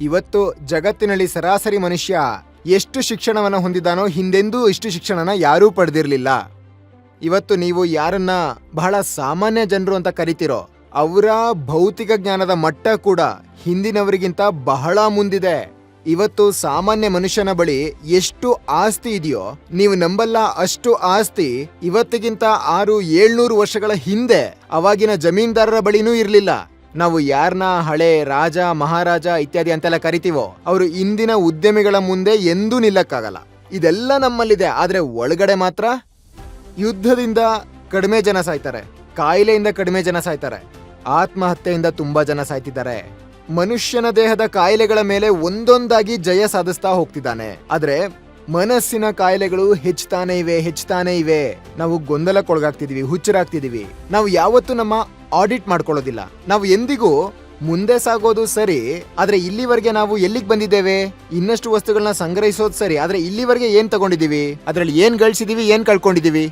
ಇವತ್ತು ಜಗತ್ತಿನಲ್ಲಿ ಸರಾಸರಿ ಮನುಷ್ಯ ಎಷ್ಟು ಶಿಕ್ಷಣವನ್ನು ಹೊಂದಿದ್ದಾನೋ ಹಿಂದೆಂದೂ ಇಷ್ಟು ಶಿಕ್ಷಣನ ಯಾರೂ ಪಡೆದಿರಲಿಲ್ಲ. ಇವತ್ತು ನೀವು ಯಾರನ್ನ ಬಹಳ ಸಾಮಾನ್ಯ ಜನರು ಅಂತ ಕರಿತೀರೋ, ಅವರ ಭೌತಿಕ ಜ್ಞಾನದ ಮಟ್ಟ ಕೂಡ ಹಿಂದಿನವರಿಗಿಂತ ಬಹಳ ಮುಂದಿದೆ. ಇವತ್ತು ಸಾಮಾನ್ಯ ಮನುಷ್ಯನ ಬಳಿ ಎಷ್ಟು ಆಸ್ತಿ ಇದೆಯೋ, ನೀವು ನಂಬಲ್ಲ ಅಷ್ಟು ಆಸ್ತಿ ಇವತ್ತಿಗಿಂತ ಆರು ಏಳ್ನೂರು ವರ್ಷಗಳ ಹಿಂದೆ ಅವಾಗಿನ ಜಮೀನ್ದಾರರ ಬಳಿನೂ ಇರಲಿಲ್ಲ. ನಾವು ಯಾರನ್ನ ಹಳೆ ರಾಜ, ಮಹಾರಾಜ ಇತ್ಯಾದಿ ಅಂತೆಲ್ಲ ಕರಿತೀವೋ, ಅವರು ಇಂದಿನ ಉದ್ಯಮಿಗಳ ಮುಂದೆ ಎಂದೂ ನಿಲ್ಲಕ್ಕಾಗಲ್ಲ. ಇದೆಲ್ಲ ನಮ್ಮಲ್ಲಿದೆ, ಆದರೆ ಒಳಗಡೆ ಮಾತ್ರ ಯುದ್ಧದಿಂದ ಕಡಿಮೆ ಜನ ಸಾಯ್ತಾರೆ, ಕಾಯಿಲೆಯಿಂದ ಕಡಿಮೆ ಜನ ಸಾಯ್ತಾರೆ, ಆತ್ಮಹತ್ಯೆಯಿಂದ ತುಂಬಾ ಜನ ಸಾಯ್ತಿದ್ದಾರೆ. ಮನುಷ್ಯನ ದೇಹದ ಕಾಯಿಲೆಗಳ ಮೇಲೆ ಒಂದೊಂದಾಗಿ ಜಯ ಸಾಧಿಸ್ತಾ ಹೋಗ್ತಿದ್ದಾನೆ. ಆದ್ರೆ ಮನಸ್ಸಿನ ಕಾಯಿಲೆಗಳು ಹೆಚ್ಚುತ್ತಾನೆ ಇವೆ ಹೆಚ್ಚುತ್ತಾನೆ ಇವೆ. ನಾವು ಗೊಂದಲಕ್ಕೊಳಗಾಗ್ತಿದೀವಿ, ಹುಚ್ಚರಾಗ್ತಿದೀವಿ. ನಾವು ಯಾವತ್ತೂ ನಮ್ಮ ಆಡಿಟ್ ಮಾಡ್ಕೊಳ್ಳೋದಿಲ್ಲ. ನಾವು ಎಂದಿಗೂ ಮುಂದೆ ಸಾಗೋದು ಸರಿ, ಆದ್ರೆ ಇಲ್ಲಿವರೆಗೆ ನಾವು ಎಲ್ಲಿಗೆ ಬಂದಿದ್ದೇವೆ? ಇನ್ನಷ್ಟು ವಸ್ತುಗಳನ್ನ ಸಂಗ್ರಹಿಸೋದು ಸರಿ, ಆದ್ರೆ ಇಲ್ಲಿವರೆಗೆ ಏನ್ ತಗೊಂಡಿದೀವಿ ಅದ್ರಲ್ಲಿ ಏನ್ ಗಳಿಸಿದೀವಿ, ಏನ್ ಕಳ್ಕೊಂಡಿದೀವಿ